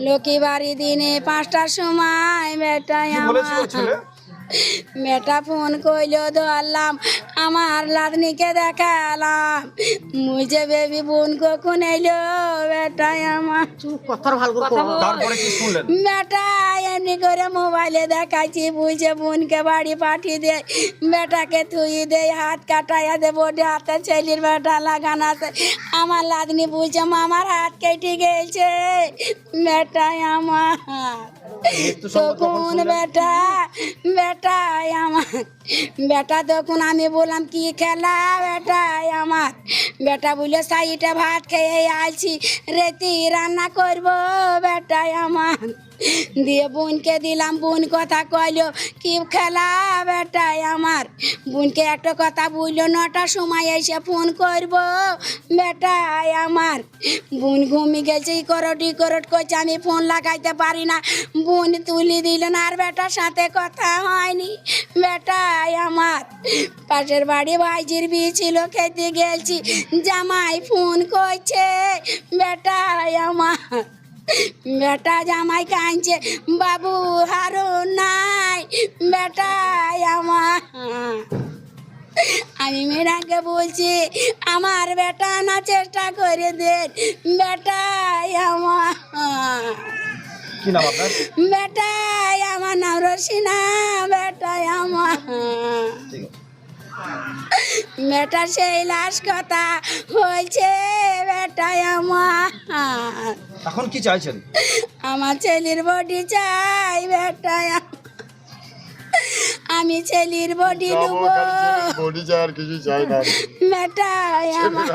লক্ষ্মী বাড়ি দিনে পাঁচটার সময় বেটাই কি আমার মেটা মেয়েটা ফোন কইল ধরলাম আমার লাদনিকে দেখালাম। যে বেবি বোন কখন এলো বেটাই আমার। কথার ভালো তারপরে কি শুনলেন? বেটা এমনি করে মোবাইলে দেখাচ্ছি বুঝে বোনকে বাড়ি পাঠিয়ে দে বেটাকে থুই দে হাত কাটাইয়া দে বোর্ডে হাতে ছেলির বেটা লাগানো আছে। আমার লাদনি বুঝছে মামার হাত কেটে গেছে। বেটাই আমার। তখন বেটা বেটাই আমার। বেটা তখন আমি বললাম, কি খেলা বেটাই আমার? বেটা বলে সাইটা ভাত খেয়ে আলছি রেতি রান্না করব বেটাই আমার। দিয়ে বোনকে দিলাম, বোন কথা কইলো, কি খেলা বেটাই আমার? বোনকে একটা কথা বলল, নটার সময় এসে ফোন করব বেটাই আমার। বোন ঘুমি গেছে করট করট করছে, আমি ফোন লাগাইতে পারি না। বোন তুলি দিল না আর বেটার সাথে কথা হয়নি বেটাই পাশের বাড়ি ভাইজির বিয়ে ছিল খেতে গেছি জামাই ফোন করছে বেটাই আমার বেটা জামাই কাঁদছে বাবু হারো নাই বেটাই আমার আমি মেয়েরাকে বলছি আমার বেটা না চেষ্টা করে দেন বেটাই আমার বেটাই আমার নাম রসিনা বেটাই বেটা সেই লাশ কথা হয়েছে বেটাই আমার। এখন কি চাইছেন? আমার ছেলের বডি চাই বেটাই আমি ছেলের বডি নেব। বডি চাই আর কিছু চাই না। বেটাই আমার।